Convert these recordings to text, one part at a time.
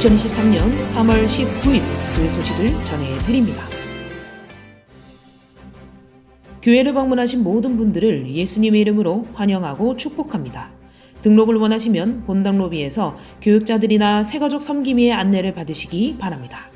2023년 3월 19일 교회 소식을 전해드립니다. 교회를 방문하신 모든 분들을 예수님의 이름으로 환영하고 축복합니다. 등록을 원하시면 본당 로비에서 교육자들이나 새가족 섬김이의 안내를 받으시기 바랍니다.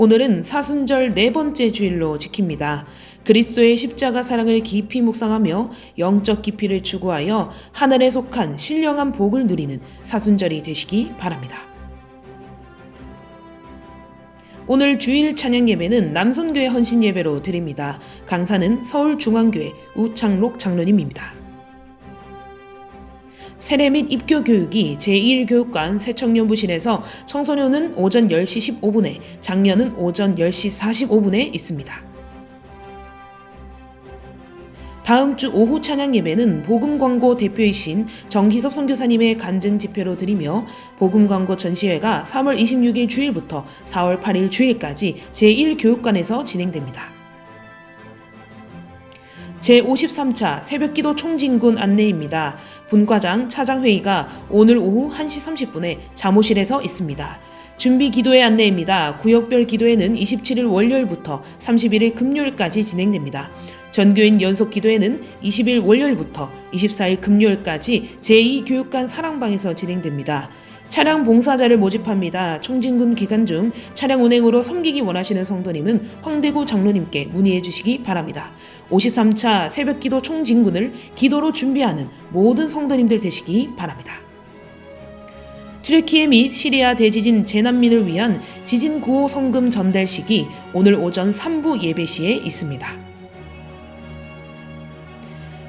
오늘은 사순절 네 번째 주일로 지킵니다. 그리스도의 십자가 사랑을 깊이 묵상하며 영적 깊이를 추구하여 하늘에 속한 신령한 복을 누리는 사순절이 되시기 바랍니다. 오늘 주일 찬양 예배는 남선교회 헌신 예배로 드립니다. 강사는 서울중앙교회 우창록 장로님입니다. 세례 및 입교 교육이 제1교육관 새청년부실에서 청소년은 오전 10시 15분에, 장년은 오전 10시 45분에 있습니다. 다음 주 오후 찬양 예배는 복음 광고 대표이신 정기섭 선교사님의 간증 집회로 드리며 복음 광고 전시회가 3월 26일 주일부터 4월 8일 주일까지 제1교육관에서 진행됩니다. 제53차 새벽기도 총진군 안내입니다. 분과장 차장회의가 오늘 오후 1시 30분에 사무실에서 있습니다. 준비 기도회 안내입니다. 구역별 기도회는 27일 월요일부터 31일 금요일까지 진행됩니다. 전교인 연속 기도회는 20일 월요일부터 24일 금요일까지 제2교육관 사랑방에서 진행됩니다. 차량 봉사자를 모집합니다. 총진군 기간 중 차량 운행으로 섬기기 원하시는 성도님은 황대구 장로님께 문의해 주시기 바랍니다. 53차 새벽기도 총진군을 기도로 준비하는 모든 성도님들 되시기 바랍니다. 튀르키예 및 시리아 대지진 재난민을 위한 지진 구호 성금 전달식이 오늘 오전 3부 예배 시에 있습니다.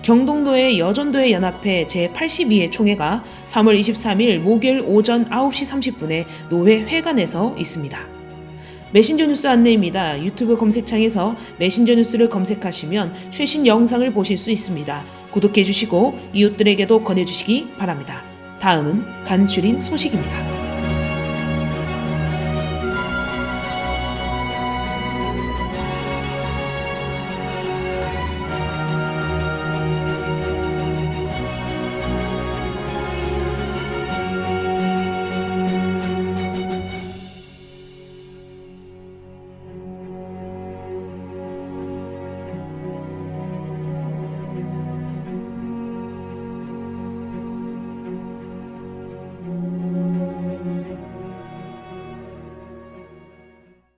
경동도의 여전도의 연합회 제82회 총회가 3월 23일 목요일 오전 9시 30분에 노회 회관에서 있습니다. 메신저 뉴스 안내입니다. 유튜브 검색창에서 메신저 뉴스를 검색하시면 최신 영상을 보실 수 있습니다. 구독해 주시고 이웃들에게도 권해 주시기 바랍니다. 다음은 간추린 소식입니다.